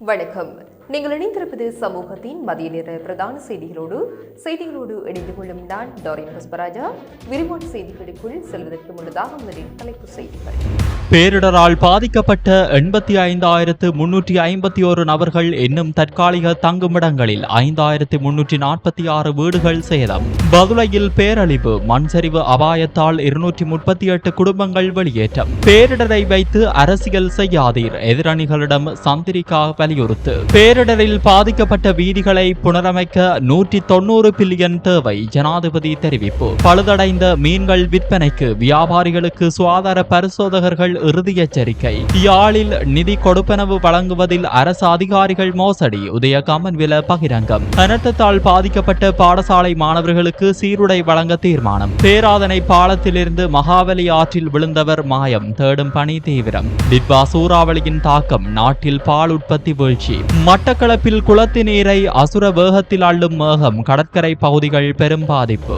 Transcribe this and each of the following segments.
வணக்கம் நீங்கள் இணைந்திருப்பது சமூகத்தின் மதிய நேர பிரதான செய்திகளோடு. செய்திகளோடு இணைந்து கொள்ளும் நான் டாரின் புஷ்பராஜா விரிவான செய்திகளுக்குள் செல்வதற்கு முன்னதாக முதலில் தலைப்பு செய்திகள். பேரிடரால் பாதிக்கப்பட்ட எண்பத்தி ஐந்தாயிரத்து முன்னூற்றி ஐம்பத்தி ஒரு நபர்கள் இன்னும் தற்காலிக தங்குமிடங்களில் ஐந்தாயிரத்து முன்னூற்றி நாற்பத்தி ஆறு வீடுகள் சேதம். பதுளையில் பேரழிவு மண்சரிவு அபாயத்தால் இருநூற்றி முப்பத்தி எட்டு குடும்பங்கள் வெளியேற்றம். பேரிடரை வைத்து அரசியல் செய்யாதீர் எதிரணிகளிடம் சந்திரிகா வலியுறுத்து. பேரிடரில் பாதிக்கப்பட்ட வீதிகளை புனரமைக்க நூற்றி தொண்ணூறு பில்லியன் தேவை ஜனாதிபதி தெரிவிப்பு. பழுதடைந்த மீன்கள் விற்பனைக்கு வியாபாரிகளுக்கு சுகாதார பரிசோதகர்கள் இறுதி எச்சரிக்கை. யாழில் நிதி கொடுப்பனவு வழங்குவதில் அரசு அதிகாரிகள் மோசடி உதய கமன்வில பகிரங்கம். அனர்த்தத்தால் பாதிக்கப்பட்ட பாடசாலை மாணவர்களுக்கு சீருடை வழங்க தீர்மானம். பேராதனை பாலத்திலிருந்து மகாவலி ஆற்றில் விழுந்தவர் மாயம் தேடும் பணி தீவிரம். டிட்வா சூறாவளியின் தாக்கம் நாட்டில் பால் உற்பத்தி வீழ்ச்சி. மட்டக்களப்பில் குளத்து நீரை அசுர வேகத்தில் அள்ளும் மேகம் கடற்கரை பகுதிகள் பெரும் பாதிப்பு.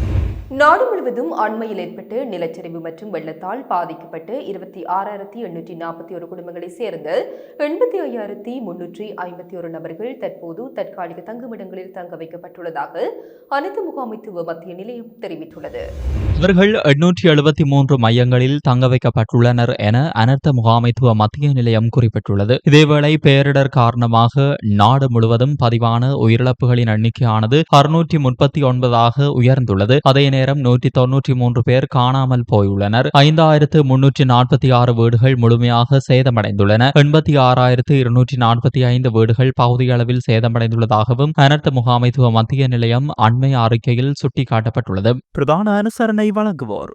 Thank you. நாடு முழுவதும் அண்மையில் ஏற்பட்டு நிலச்சரிவு மற்றும் வெள்ளத்தால் பாதிக்கப்பட்டு இருபத்தி ஆறாயிரத்தி எண்ணூற்றி நாற்பத்தி ஒரு குடும்பங்களைச் சேர்ந்த எண்பத்தி ஐயாயிரத்தி முன்னூற்றி ஐம்பத்தி ஒரு நபர்கள் தற்போது தற்காலிக தங்குமிடங்களில் தங்க வைக்கப்பட்டுள்ளதாக அனைத்து முகாமைத்துவ மத்திய நிலையம் தெரிவித்துள்ளது. இவர்கள் எண்ணூற்றி எழுபத்தி மூன்று மையங்களில் தங்க வைக்கப்பட்டுள்ளனர் என அனர்த்த முகாமைத்துவ மத்திய நிலையம் குறிப்பிட்டுள்ளது. இதேவேளை பேரிடர் காரணமாக நாடு முழுவதும் பதிவான உயிரிழப்புகளின் எண்ணிக்கையானது அறுநூற்றி முப்பத்தி ஒன்பதாக உயர்ந்துள்ளது. அதே நேரம் நூற்றி தொன்னூற்றி மூன்று பேர் காணாமல் போயுள்ளனர். ஐந்தாயிரத்து முன்னூற்றி நாற்பத்தி ஆறு வீடுகள் முழுமையாக சேதமடைந்துள்ளன. எண்பத்தி ஆறாயிரத்து இருநூற்றி நாற்பத்தி ஐந்து வீடுகள் பகுதியளவில் சேதமடைந்துள்ளதாகவும் அனர்த்த முகாமைத்துவ மத்திய நிலையம் அண்மை அறிக்கையில் சுட்டிக்காட்டப்பட்டுள்ளது. பிரதான அனுசரணை வழங்குவோர்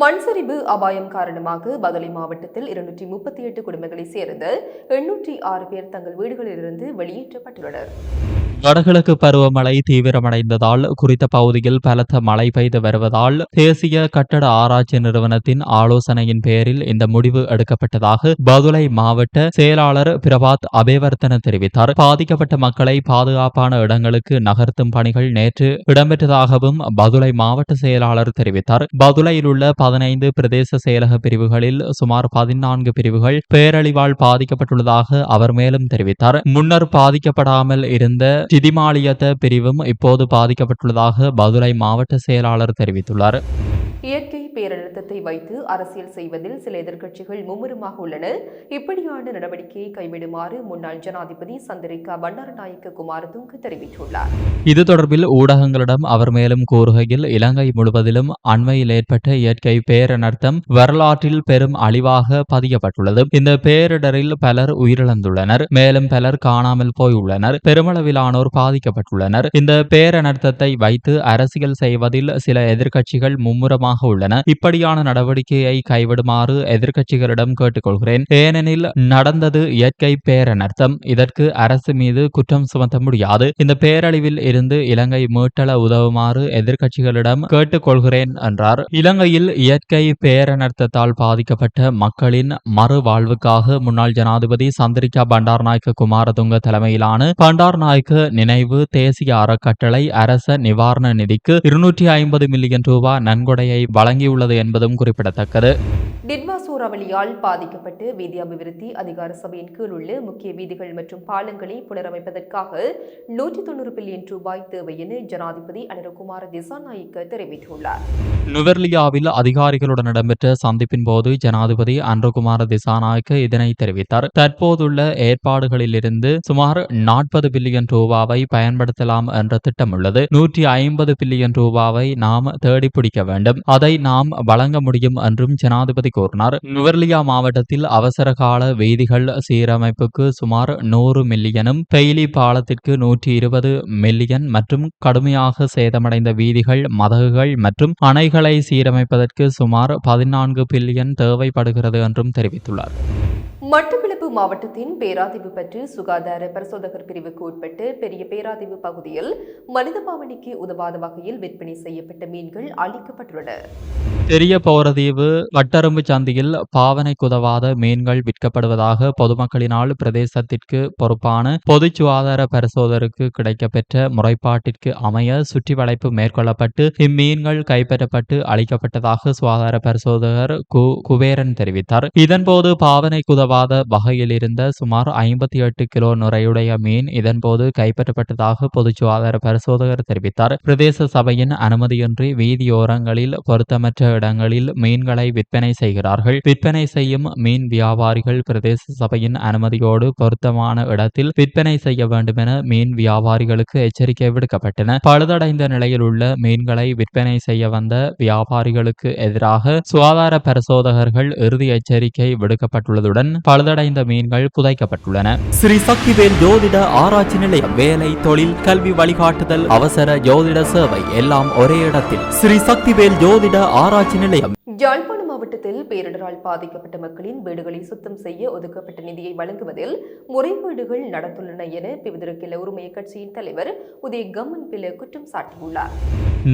மண் சரிவு அபாயம் காரணமாக பதலை மாவட்டத்தில் இருநூற்றி முப்பத்தி எட்டு குடும்பங்களைச் சேர்ந்த எண்ணூற்றி ஆறு பேர் தங்கள் வீடுகளிலிருந்து வெளியேற்றப்பட்டுள்ளனர். வடகிழக்கு பருவமழை தீவிரமடைந்ததால் குறித்த பகுதியில் பலத்த மழை பெய்து வருவதால் தேசிய கட்டட ஆராய்ச்சி நிறுவனத்தின் ஆலோசனையின் பேரில் இந்த முடிவு எடுக்கப்பட்டதாக பதுளை மாவட்ட செயலாளர் பிரபாத் அபேவர்த்தன தெரிவித்தார். பாதிக்கப்பட்ட மக்களை பாதுகாப்பான இடங்களுக்கு நகர்த்தும் பணிகள் நேற்று இடம்பெற்றதாகவும் பதுளை மாவட்ட செயலாளர் தெரிவித்தார். பதுளையில் உள்ள பதினைந்து பிரதேச செயலக பிரிவுகளில் சுமார் பதினான்கு பிரிவுகள் பேரழிவால் பாதிக்கப்பட்டுள்ளதாக அவர் மேலும் தெரிவித்தார். முன்னர் பாதிக்கப்படாமல் இருந்த திதிமாலியத்த பிரிவும் இப்போது பாதிக்கப்பட்டுள்ளதாக பதுளை மாவட்ட செயலாளர் தெரிவித்துள்ளார். இயற்கை பேரழுத்தத்தை வைத்து அரசியல் செய்வதில் சில எதிர்க்கட்சிகள் மும்முரமாக உள்ளன. இப்படியான நடவடிக்கையை கைவிடுமாறு முன்னாள் ஜனாதிபதி சந்திரிகா பண்டாரநாயக்க குமாரதுங்க தெரிவித்துள்ளார். இது தொடர்பில் ஊடகங்களிடம் அவர் மேலும் கூறுகையில் இலங்கை முழுவதிலும் அண்மையில் ஏற்பட்ட இயற்கை பேரனர்த்தம் வரலாற்றில் பெரும் அழிவாக பதியப்பட்டுள்ளது. இந்த பேரிடரில் பலர் உயிரிழந்துள்ளனர். மேலும் பலர் காணாமல் போயுள்ளனர். பெருமளவிலானோர் பாதிக்கப்பட்டுள்ளனர். இந்த பேரனர்த்தத்தை வைத்து அரசியல் செய்வதில் சில எதிர்க்கட்சிகள் மும்முரமாக உள்ளன. இப்படியான நடவடிக்கையை கைவிடுமாறு எதிர்க்கட்சிகளிடம் கேட்டுக்கொள்கிறேன். ஏனெனில் நடந்தது இயற்கை பேரனர்த்தம். இதற்கு அரசு மீது குற்றம் சுமத்த முடியாது. இந்த பேரழிவில் இருந்து இலங்கை மீட்டள உதவுமாறு எதிர்க்கட்சிகளிடம் கேட்டுக்கொள்கிறேன் என்றார். இலங்கையில் இயற்கை பேரனர்த்தத்தால் பாதிக்கப்பட்ட மக்களின் மறுவாழ்வுக்காக முன்னாள் ஜனாதிபதி சந்திரிகா பண்டார்நாயக்க குமாரதுங்க தலைமையிலான பண்டார்நாயக்க நினைவு தேசிய அறக்கட்டளை அரச நிவாரண நிதிக்கு இருநூற்றி ஐம்பது மில்லியன் ரூபாய் நன்கொடையை வழங்கி உள்ளது என்பதும் குறிப்பிடத்தக்கது. சூறாவளியால் பாதிக்கப்பட்டு வீதி அபிவிருத்தி அதிகார சபையின் கீழ் உள்ள முக்கிய வீதிகள் மற்றும் பாலங்களை புனரமைப்பதற்காக நூற்றி தொண்ணூறு பில்லியன் ரூபாய் தேவை என ஜனாதிபதி அனிருகுமார திசாநாயக்க தெரிவித்துள்ளார். நுவர்லியாவில் அதிகாரிகளுடன் இடம்பெற்ற சந்திப்பின் போது ஜனாதிபதி அன்ருகுமார திசாநாயக்க இதனை தெரிவித்தார். தற்போதுள்ள ஏற்பாடுகளிலிருந்து சுமார் நாற்பது பில்லியன் ரூபாவை பயன்படுத்தலாம் என்ற திட்டம் உள்ளது நூற்றி ஐம்பது பில்லியன் ரூபாவை நாம் தேடி பிடிக்க வேண்டும். அதை நாம் வழங்க முடியும் என்றும் ஜனாதிபதி கூறினார். நுவர்லியா மாவட்டத்தில் அவசரகால வீதிகள் சீரமைப்புக்கு சுமார் நூறு மில்லியனும் பெய்லி பாலத்திற்கு நூற்றி இருபது மில்லியன் மற்றும் கடுமையாக சேதமடைந்த வீதிகள் மதகுகள் மற்றும் அணைகளை சீரமைப்பதற்கு சுமார் பதினான்கு பில்லியன் தேவைப்படுகிறது என்றும் தெரிவித்துள்ளார். மட்டக்களப்பு மாவட்டத்தின் பேராதீவு பற்றி சுகாதார பரிசோதகர் பிரிவுக்கு உட்பட்டு பெரிய பேராதீவு பகுதியில் மனித பாவனைக்கு உதவாத வகையில் விற்பனை செய்யப்பட்ட மீன்கள் அளிக்கப்பட்டுள்ளன பெரிய பௌரதீவு வட்டரும்பு சந்தையில் பாவனைக்கு உதவாத மீன்கள் விற்கப்படுவதாக பொதுமக்களினால் பிரதேசத்திற்கு பொறுப்பான பொது சுகாதார பரிசோதகருக்கு கிடைக்கப்பெற்ற முறைப்பாட்டிற்கு அமைய சுற்றி வளைப்பு மேற்கொள்ளப்பட்டு இம்மீன்கள் கைப்பற்றப்பட்டு அளிக்கப்பட்டதாக சுகாதார பரிசோதகர் கு குபேரன் தெரிவித்தார். இதன்போது பாவனைக்கு உதவாத இல்லாத வகையிலிருந்த சுமார் ஐம்பத்தி எட்டு கிலோ நுரையுடைய மீன் இதன்போது கைப்பற்றப்பட்டதாக பொது சுகாதார பரிசோதகர் தெரிவித்தார். பிரதேச சபையின் அனுமதியின்றி வீதியோரங்களில் பொருத்தமற்ற இடங்களில் மீன்களை விற்பனை செய்கிறார்கள். விற்பனை செய்யும் மீன் வியாபாரிகள் பிரதேச சபையின் அனுமதியோடு பொருத்தமான இடத்தில் விற்பனை செய்ய வேண்டும் என மீன் வியாபாரிகளுக்கு எச்சரிக்கை விடுக்கப்பட்டன. பழுதடைந்த நிலையில் உள்ள மீன்களை விற்பனை செய்ய வந்த வியாபாரிகளுக்கு எதிராக சுகாதார பரிசோதகர்கள் இறுதி எச்சரிக்கை விடுக்கப்பட்டுள்ளதுடன் பழுதடைந்த மீன்கள் புதைக்கப்பட்டுள்ளன. ஸ்ரீ சக்திவேல் ஜோதிட ஆராய்ச்சி நிலையம் வேலை தொழில் கல்வி வழிகாட்டுதல் அவசர ஜோதிட சேவை எல்லாம் ஒரே இடத்தில். ஸ்ரீ சக்திவேல் ஜோதிட ஆராய்ச்சி நிலையம். யாழ்ப்பாண தமிழகத்தில் பேரிடரால் பாதிக்கப்பட்ட மக்களின் வீடுகளை சுத்தம் செய்ய ஒதுக்கப்பட்ட நிதியை வழங்குவதில் முறைகேடுகள் நடந்துள்ளன என பிவிதிருக்கில உரிமைய கட்சியின் தலைவர் உதய கம்மன் பில குற்றம் சாட்டியுள்ளார்.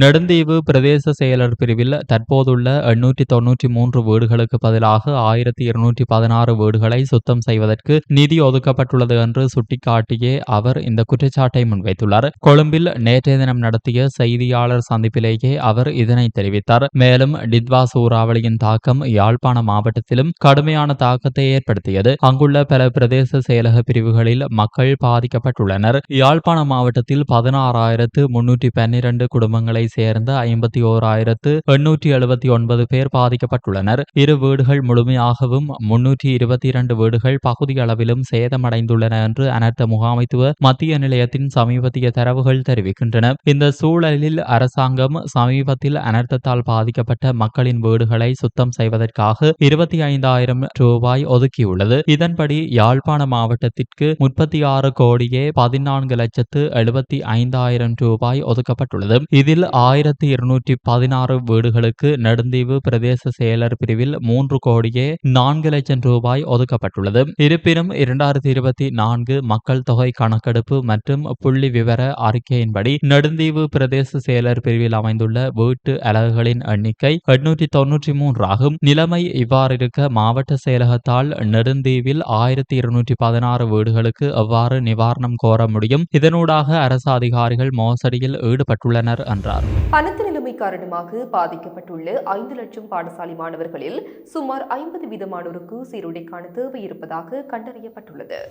நெடுந்தீவு பிரதேச செயலர் பிரிவில் தற்போதுள்ள எண்ணூற்றி தொன்னூற்றி மூன்று வீடுகளுக்கு பதிலாக ஆயிரத்தி இருநூற்றி பதினாறு வீடுகளை சுத்தம் செய்வதற்கு நிதி ஒதுக்கப்பட்டுள்ளது என்று சுட்டிக்காட்டியே அவர் இந்த குற்றச்சாட்டை முன்வைத்துள்ளார். கொழும்பில் நேற்றைய தினம் நடத்திய செய்தியாளர் சந்திப்பிலேயே அவர் இதனை தெரிவித்தார். மேலும் டித்வா சூறாவளியின் தாக்கம் யாழ்ப்பாண மாவட்டத்திலும் கடுமையான தாக்கத்தை ஏற்படுத்தியது. அங்குள்ள பல பிரதேச செயலக பிரிவுகளில் மக்கள் பாதிக்கப்பட்டுள்ளனர். யாழ்ப்பாண மாவட்டத்தில் பதினாறாயிரத்து முன்னூற்றி பன்னிரண்டு குடும்பங்களை சேர்ந்த ஐம்பத்தி ஓராயிரத்து எண்ணூற்றி எழுபத்தி ஒன்பது பேர் பாதிக்கப்பட்டுள்ளனர். இரு வீடுகள் முழுமையாகவும் முன்னூற்றி இருபத்தி இரண்டு வீடுகள் பகுதி அளவிலும் சேதமடைந்துள்ளன என்று அனர்த்த முகாமைத்துவ மத்திய நிலையத்தின் சமீபத்திய தரவுகள் தெரிவிக்கின்றன. இந்த சூழலில் அரசாங்கம் சமீபத்தில் அனர்த்தத்தால் பாதிக்கப்பட்ட மக்களின் வீடுகளை சுத்தம் அடைவதற்காக இருபத்தி ஐந்தாயிரம் ரூபாய் ஒதுக்கியுள்ளது. இதன்படி யாழ்ப்பாண மாவட்டத்திற்கு முப்பத்தி ஆறு கோடியே பதினான்கு லட்சத்து எழுபத்தி ஐந்தாயிரம் ரூபாய் ஒதுக்கப்பட்டுள்ளது. இதில் ஆயிரத்தி இருநூற்றி பதினாறு வீடுகளுக்கு நெடுந்தீவு பிரதேச செயலர் பிரிவில் மூன்று கோடியே நான்கு லட்சம் ரூபாய் ஒதுக்கப்பட்டுள்ளது. இருப்பினும் இரண்டாயிரத்தி இருபத்தி நான்கு மக்கள் தொகை கணக்கெடுப்பு மற்றும் புள்ளி விவர அறிக்கையின்படி நெடுந்தீவு பிரதேச செயலர் பிரிவில் அமைந்துள்ள வீட்டு அலகுகளின் எண்ணிக்கை எண்ணூற்றி தொன்னூற்றி மூன்று ஆகும். நிலைமை இவ்வாறு இருக்க மாவட்ட செயலகத்தால் நெடுந்தீவில் ஆயிரத்தி இருநூற்றி பதினாறு வீடுகளுக்கு எவ்வாறு நிவாரணம் கோர முடியும்? இதனூடாக அரசு அதிகாரிகள் மோசடியில் ஈடுபட்டுள்ளனர் என்றார். அனைத்து நிலைமை காரணமாக பாதிக்கப்பட்டுள்ள ஐந்து லட்சம் பாடசாலை மாணவர்களில் சுமார் ஐம்பது வீதமானோருக்கு சீருடைக்கான தேவை இருப்பதாக கண்டறியப்பட்டுள்ளது.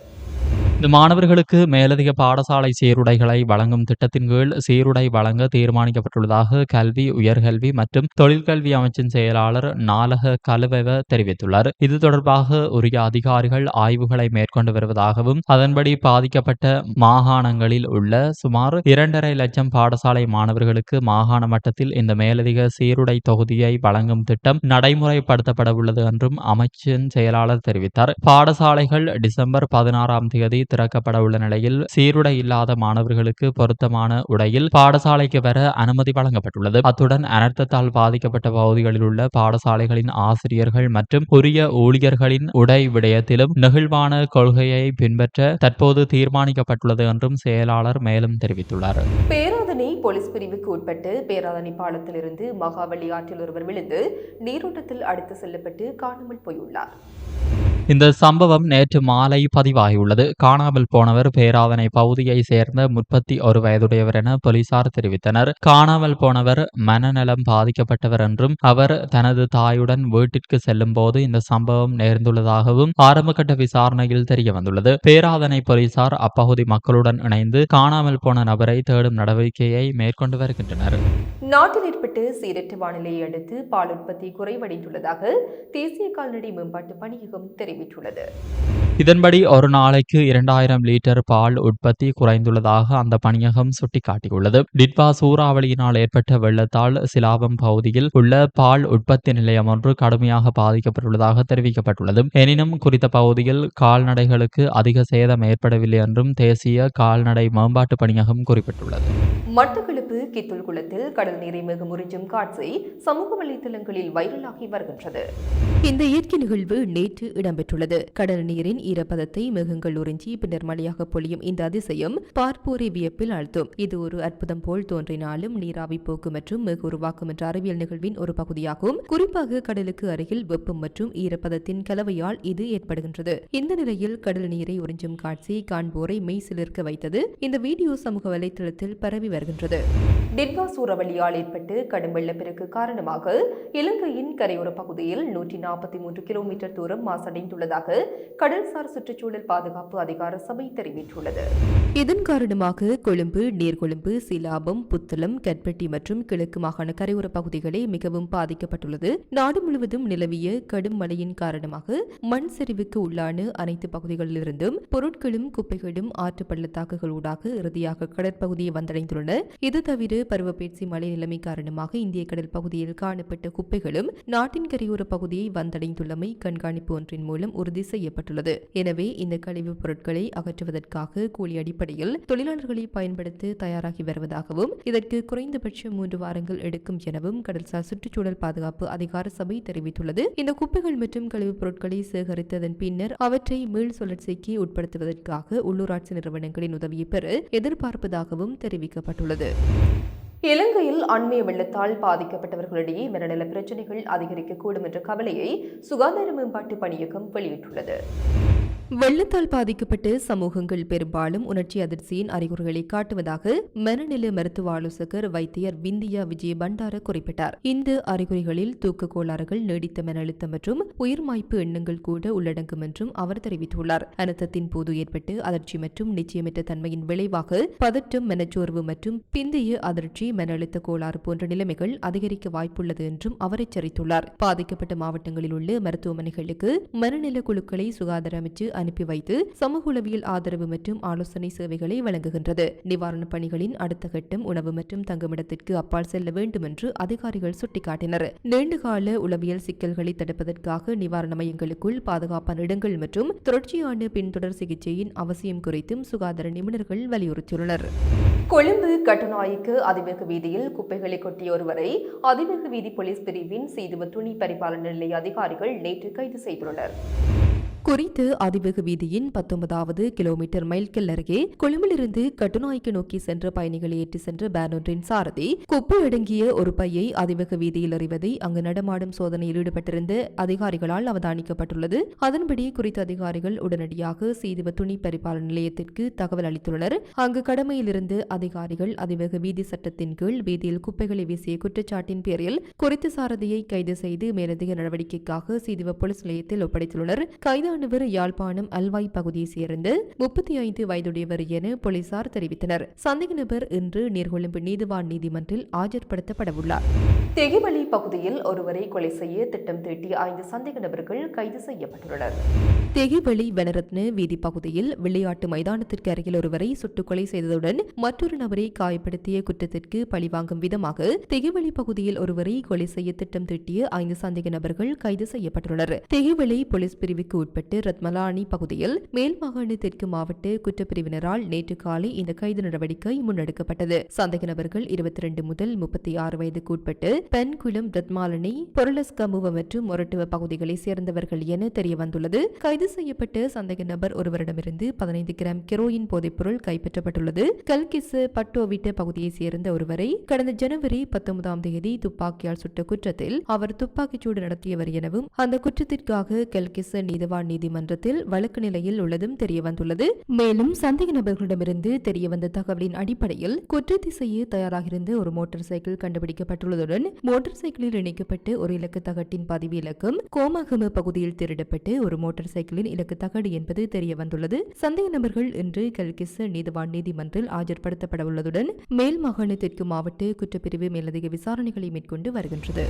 இந்த மாணவர்களுக்கு மேலதிக பாடசாலை சீருடைகளை வழங்கும் திட்டத்தின் கீழ் சீருடை வழங்க தீர்மானிக்கப்பட்டுள்ளதாக கல்வி உயர்கல்வி மற்றும் தொழிற்கல்வி அமைச்சின் செயலாளர் நாலக கலுவெவ தெரிவித்துள்ளார். இது தொடர்பாக உரிய அதிகாரிகள் ஆய்வுகளை மேற்கொண்டு வருவதாகவும் அதன்படி பாதிக்கப்பட்ட மாகாணங்களில் உள்ள சுமார் இரண்டரை லட்சம் பாடசாலை மாணவர்களுக்கு மாகாண மட்டத்தில் இந்த மேலதிக சீருடை தொகுதியை வழங்கும் திட்டம் நடைமுறைப்படுத்தப்பட உள்ளது என்றும் அமைச்சின் செயலாளர் தெரிவித்தார். பாடசாலைகள் டிசம்பர் பதினாறாம் தேதி திறக்கப்பட உள்ள நிலையில் சீருடை இல்லாத மாணவர்களுக்கு பொருத்தமான உடையில் பாடசாலைக்கு வர அனுமதி வழங்கப்பட்டுள்ளது. அத்துடன் அனர்த்தத்தால் பாதிக்கப்பட்ட பகுதிகளில் உள்ள பாடசாலைகளின் ஆசிரியர்கள் மற்றும் உரிய ஊழியர்களின் உடை விடயத்திலும் நெகிழ்வான கொள்கையை பின்பற்ற தற்போது தீர்மானிக்கப்பட்டுள்ளது என்றும் செயலாளர் மேலும் தெரிவித்துள்ளார். பேராதனை போலீஸ் பிரிவுக்கு உட்பட்டு பேராதனை பாலத்திலிருந்து மகாவள்ளி ஆற்றில் ஒருவர் விழுந்து நீரோட்டத்தில் அடுத்து செல்லப்பட்டு காணாமல் போயுள்ளார். இந்த சம்பவம் நேற்று மாலை பதிவாகியுள்ளது. காணாமல் போனவர் பேராதனை பகுதியை சேர்ந்த முப்பத்தி ஒரு வயதுடையவர் என போலீசார் தெரிவித்தனர். காணாமல் போனவர் மனநலம் பாதிக்கப்பட்டவர் என்றும் அவர் தனது தாயுடன் வீட்டிற்கு செல்லும் போது இந்த சம்பவம் நேர்ந்துள்ளதாகவும் ஆரம்பகட்ட விசாரணையில் தெரிய வந்துள்ளது பேராதனை போலீசார் அப்பகுதி மக்களுடன் இணைந்து காணாமல் போன நபரை தேடும் நடவடிக்கையை மேற்கொண்டு வருகின்றனர். நாட்டில் ஏற்பட்டு சீரற்ற வானிலையை அடுத்து பால் உற்பத்தி குறைவடைந்துள்ளதாக தேசிய கால்நடை மேம்பாட்டு பணியகம் தெரிவித்துள்ளது. இதன்படி ஒரு நாளைக்கு இரண்டாயிரம் லிட்டர் பால் உற்பத்தி குறைந்துள்ளதாக அந்த பணியகம் சுட்டிக்காட்டியுள்ளது. டிட்வா சூறாவளியினால் ஏற்பட்ட வெள்ளத்தால் சிலாபம் பகுதியில் உள்ள பால் உற்பத்தி நிலையம் ஒன்று கடுமையாக பாதிக்கப்பட்டுள்ளதாக தெரிவிக்கப்பட்டுள்ளது. எனினும் குறித்த பகுதியில் கால்நடைகளுக்கு அதிக சேதம் ஏற்படவில்லை என்றும் தேசிய கால்நடை மேம்பாட்டு பணியகம் குறிப்பிட்டுள்ளது. மட்டக்களப்பு கித்துல் குளத்தில் கடல் நீரை மிக முறிஞ்சும் காட்சி சமூக வலைதளங்களில் வைரலாகி வருகின்றது. இந்த இயற்கை நிகழ்வு நேற்று இடம்பெற்றுள்ளது. கடல் நீரின் ஈரப்பதத்தை மேகங்கள் உறிஞ்சி பின்னர் மழையாக பொழியும் இந்த அதிசயம் பார்ப்போரை வியப்பில் ஆழ்த்தும். இது ஒரு அற்புதம் போல் தோன்றினாலும் நீராவி போக்கு மற்றும் மேக உருவாக்கும் என்ற அறிவியல் நிகழ்வின் ஒரு பகுதியாகும். குறிப்பாக கடலுக்கு அருகில் வெப்பம் மற்றும் ஈரப்பதத்தின் கலவையால் இது ஏற்படுகின்றது. இந்த நிலையில் கடல் நீரை உறிஞ்சும் காட்சி காண்போரை மெய் சிலிர்க்க வைத்தது. இந்த வீடியோ சமூக வலைதளத்தில் பரவி வருகின்றது. டிட்வா சூறாவளியால் ஏற்பட்டு கடும் வெள்ளப்பெருக்கு காரணமாக இலங்கையின் கரையோர பகுதியில் நூற்றி நாற்பத்தி மூன்று கிலோமீட்டர் தூரம் மாசடைந்துள்ளதாக கடல்சார் சுற்றுச்சூழல் பாதுகாப்பு அதிகார சபை தெரிவித்துள்ளது. இதன் காரணமாக கொழும்பு நீர்கொழும்பு சிலாபம் புத்தளம் கட்பட்டி மற்றும் கிழக்கு மாகாண கரையோர பகுதிகளே மிகவும் பாதிக்கப்பட்டுள்ளது. நாடு முழுவதும் நிலவிய கடும் மழையின் காரணமாக மண் சரிவுக்கு உள்ளான அனைத்து பகுதிகளிலிருந்தும் பொருட்களும் குப்பைகளும் ஆற்று பள்ளத்தாக்குகளூடாக இறுதியாக கடற்பகுதியை வந்தடைந்துள்ளன. இது தவிர பருவப்பேட்சி மழை நிலைமை காரணமாக இந்திய கடல் பகுதியில் காணப்பட்ட குப்பைகளும் நாட்டின் கரையோர பகுதியை வந்தடைந்துள்ளமை கண்காணிப்பு ஒன்றின் மூலம் உறுதி செய்யப்பட்டுள்ளது. எனவே இந்த கழிவுப் பொருட்களை அகற்றுவதற்காக கூலி அடிப்படையில் தொழிலாளர்களை பயன்படுத்த தயாராகி வருவதாகவும் இதற்கு குறைந்தபட்சம் மூன்று வாரங்கள் எடுக்கும் எனவும் கடல்சார் சுற்றுச்சூழல் பாதுகாப்பு அதிகார சபை தெரிவித்துள்ளது. இந்த குப்பைகள் மற்றும் கழிவுப் பொருட்களை சேகரித்ததன் பின்னர் அவற்றை மீள் சுழற்சிக்கு உட்படுத்துவதற்காக உள்ளூராட்சி நிறுவனங்களின் உதவியை பெற எதிர்பார்ப்பதாகவும் தெரிவிக்கப்பட்டுள்ளது. இலங்கையில் அண்மைய வெள்ளத்தால் பாதிக்கப்பட்டவர்களிடையே மனநல பிரச்சினைகள் அதிகரிக்கக்கூடும் என்ற கவலையை சுகாதார மேம்பாட்டு பணியகம் வெளியிட்டுள்ளது. வெள்ளத்தால் பாதிக்கப்பட்ட சமூகங்கள் பெரும்பாலும் உணர்ச்சி அதிர்ச்சியின் அறிகுறிகளை காட்டுவதாக மனநல மருத்துவ ஆலோசகர் வைத்தியர் விந்தியா விஜய பண்டார குறிப்பிட்டார். இந்த அறிகுறிகளில் தூக்க கோளாறுகள் நீடித்த மன அழுத்தம் மற்றும் உயிர்மாய்ப்பு எண்ணங்கள் கூட உள்ளடங்கும் என்றும் அவர் தெரிவித்துள்ளார். அனர்த்தத்தின் போது ஏற்பட்டு அதிர்ச்சி மற்றும் நிச்சயமற்ற தன்மையின் விளைவாக பதற்றம் மனச்சோர்வு மற்றும் பிந்தைய அதிர்ச்சி மன அழுத்த கோளாறு போன்ற நிலைமைகள் அதிகரிக்க வாய்ப்புள்ளது என்றும் அவர் எச்சரித்துள்ளார். பாதிக்கப்பட்ட மாவட்டங்களில் உள்ள மருத்துவமனைகளுக்கு மனநல குழுக்களை சுகாதார அமைச்சு அனுப்பி வைத்து சமூக உளவியல் ஆதரவு மற்றும் ஆலோசனை சேவைகளை வழங்குகின்றது. நிவாரணப் பணிகளின் அடுத்த கட்டம் உணவு மற்றும் தங்குமிடத்திற்கு அப்பால் செல்ல வேண்டும் என்று அதிகாரிகள் சுட்டிக்காட்டினர். நீண்டகால உளவியல் சிக்கல்களை தடுப்பதற்காக நிவாரண மையங்களுக்குள் பாதுகாப்பான இடங்கள் மற்றும் தொடர்ச்சியான பின்தொடர் சிகிச்சையின் அவசியம் குறித்தும் சுகாதார நிபுணர்கள் வலியுறுத்தியுள்ளனர். கொழும்பு கட்டுநாய்க்கு அதிவேக வீதியில் குப்பைகளை கொட்டிய ஒருவரை அதிவேக வீதி போலீஸ் பிரிவின் சீதுவ துணி பரிபாலன நிலைய அதிகாரிகள் நேற்று கைது செய்துள்ளனர். குறித்து அதிவேக வீதியின் பத்தொன்பதாவது கிலோமீட்டர் மைல்கல் அருகே கொழும்பிலிருந்து கட்டுநாய்க்கு நோக்கி சென்ற பயணிகளை ஏற்றி சென்ற பேனொன்றின் சாரதி குப்பு அடங்கிய ஒரு பையை அதிவேக வீதியில் அறிவதை அங்கு நடமாடும் சோதனையில் ஈடுபட்டிருந்த அதிகாரிகளால் அவதானிக்கப்பட்டுள்ளது. அதன்படி குறித்த அதிகாரிகள் உடனடியாக சீதுவ துணி பரிபாலன நிலையத்திற்கு தகவல் அளித்துள்ளனர். அங்கு கடமையில் இருந்து அதிகாரிகள் அதிவேக வீதி சட்டத்தின் கீழ் வீதியில் குப்பைகளை வீசிய குற்றச்சாட்டின் பேரில் குறித்த சாரதியை கைது செய்து மேலதிக நடவடிக்கைக்காக சீதுவ போலீஸ் நிலையத்தில் ஒப்படைத்துள்ளனர். கைதானவர் யாழ்ப்பாணம் அல்வாய் பகுதியைச் சேர்ந்த முப்பத்தி ஐந்து வயதுடையவர் என போலீசார் தெரிவித்தனர். சந்தேக நபர் இன்று நீர்கொழும்பு நீதிவான் நீதிமன்றில் ஆஜர்படுத்தப்படவுள்ளார் தெகிவளி பகுதியில் ஒருவரை கொலை செய்ய திட்டம் தீட்டிய ஐந்து சந்தேக நபர்கள் கைது செய்யப்பட்டுள்ளனர். தெகிவளி வனரத்ன வீதி பகுதியில் விளையாட்டு மைதானத்திற்கு அருகில் ஒருவரை சுட்டுக் கொலை செய்ததுடன் மற்றொரு நபரை காயப்படுத்திய குற்றத்திற்கு பழிவாங்கும் விதமாக தெகிவளி பகுதியில் ஒருவரை கொலை செய்ய திட்டம் தீட்டிய ஐந்து சந்தேக நபர்கள் கைது செய்யப்பட்டுள்ளனர். தெகிவளி போலீஸ் பிரிவுக்கு உட்பட்டு மாவட்ட ரத்மலானி பகுதியில் மேல் மாகாண தெற்கு மாவட்ட குற்றப்பிரிவினரால் நேற்று காலை இந்த கைது நடவடிக்கை முன்னெடுக்கப்பட்டது. சந்தேக நபர்கள் இருபத்தி ரெண்டு முதல் முப்பத்தி ஆறு வயதுக்கு உட்பட்டு பெண்குளம் ரத்மாலனி பொருளஸ்கமுவ மற்றும் மொரட்டுவ பகுதிகளை சேர்ந்தவர்கள் என தெரிய வந்துள்ளது கைது செய்யப்பட்ட சந்தேக நபர் ஒருவரிடமிருந்து பதினைந்து கிராம் கெரோயின் போதைப்பொருள் கைப்பற்றப்பட்டுள்ளது. கல்கிசு பட்டோவிட்ட பகுதியைச் சேர்ந்த ஒருவரை கடந்த ஜனவரி பத்தொன்பதாம் தேதி துப்பாக்கியால் சுட்ட குற்றத்தில் அவர் துப்பாக்கிச்சூடு நடத்தியவர் எனவும் அந்த குற்றத்திற்காக கல்கிச நீதவான் நீதிமன்றத்தில் வழக்கு நிலையில் உள்ளதும் தெரியவந்துள்ளது. மேலும் சந்தேக நபர்களிடமிருந்து தெரியவந்த தகவலின் அடிப்படையில் குற்றத்தை செய்ய தயாராகிருந்த ஒரு மோட்டார் சைக்கிள் கண்டுபிடிக்கப்பட்டுள்ளதுடன் மோட்டார் சைக்கிளில் இணைக்கப்பட்டு ஒரு இலக்கு தகட்டின் பதிவு இலக்கும் கோமாகம பகுதியில் திருடப்பட்டு ஒரு மோட்டார் சைக்கிளின் இலக்கு தகடு என்பது தெரியவந்துள்ளது. சந்தேக நபர்கள் இன்று கல்கிச நீதிவான் நீதிமன்றில் ஆஜர்படுத்தப்பட உள்ளதுடன் மேல் மாகாணத்திற்கு மாவட்ட குற்றப்பிரிவு மேலதிக விசாரணைகளை மேற்கொண்டு வருகின்றது.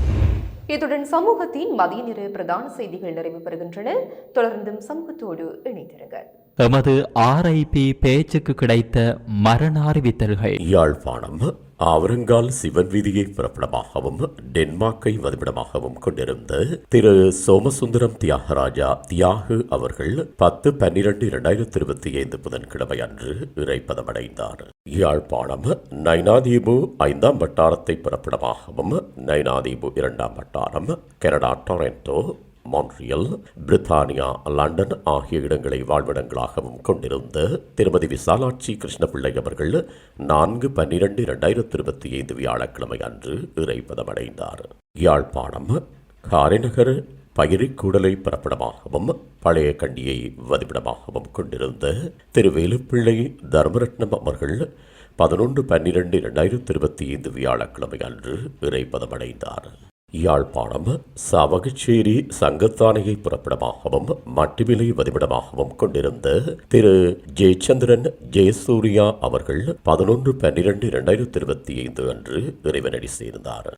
இத்துடன் சமூகத்தின் மதிய நிற பிரதான செய்திகள் நிறைவு பெறுகின்றன. தொடர்ந்து தொடர்ந்தும் சமூகத்தோடு இணைந்திருங்கள். எமது ஆர்ஐபி பேச்சுக்கு கிடைத்த மரண அறிவித்தல்கள். யாழ்ப்பாணம் ஆவரங்கால் சிவன் வீதியை பிறப்பிடமாகவும் டென்மார்க்கை வதிப்பிடமாகவும் கொண்டிருந்த திரு சோமசுந்தரம் தியாகராஜா தியாகு அவர்கள் பத்து பன்னிரண்டு இரண்டாயிரத்தி இருபத்தி ஐந்து புதன்கிழமை அன்று இறைப்பதமடைந்தார். யாழ்ப்பாணம் நைனாதீபு ஐந்தாம் வட்டாரத்தை பிறப்பிடமாகவும் நைனாதீபு இரண்டாம் வட்டாரம் கனடா டொரண்டோ மான்ட்ரியல் பிரித்தானியா லண்டன் ஆகிய இடங்களை வாழ்விடங்களாகவும் கொண்டிருந்த திருமதி விசாலாட்சி கிருஷ்ணபிள்ளை அவர்கள் நான்கு பன்னிரண்டு இரண்டாயிரத்தி இருபத்தி ஐந்து வியாழக்கிழமை அன்று இறைப்பதமடைந்தார் யாழ்ப்பாணம் காரைநகர் பயிரிக்கூடலை பிறப்பிடமாகவும் பழைய கண்டியை வதிப்பிடமாகவும் கொண்டிருந்த திரு வேலுப்பிள்ளை தர்மரட்னம் அவர்கள் பதினொன்று பன்னிரண்டு இரண்டாயிரத்தி இருபத்தி ஐந்து வியாழக்கிழமை அன்று இறைப்பதமடைந்தார் யாழ்ப்பாணம் சவகச்சேரி சங்கத்தானையை புறப்படமாகவும் மட்டுவிலை வதிவிடமாகவும் கொண்டிருந்த திரு. ஜெயச்சந்திரன் ஜெயசூர்யா அவர்கள் பதினொன்று பன்னிரண்டு இரண்டாயிரத்தி இருபத்தி ஐந்து அன்று இறைவனடி சேர்ந்தார்.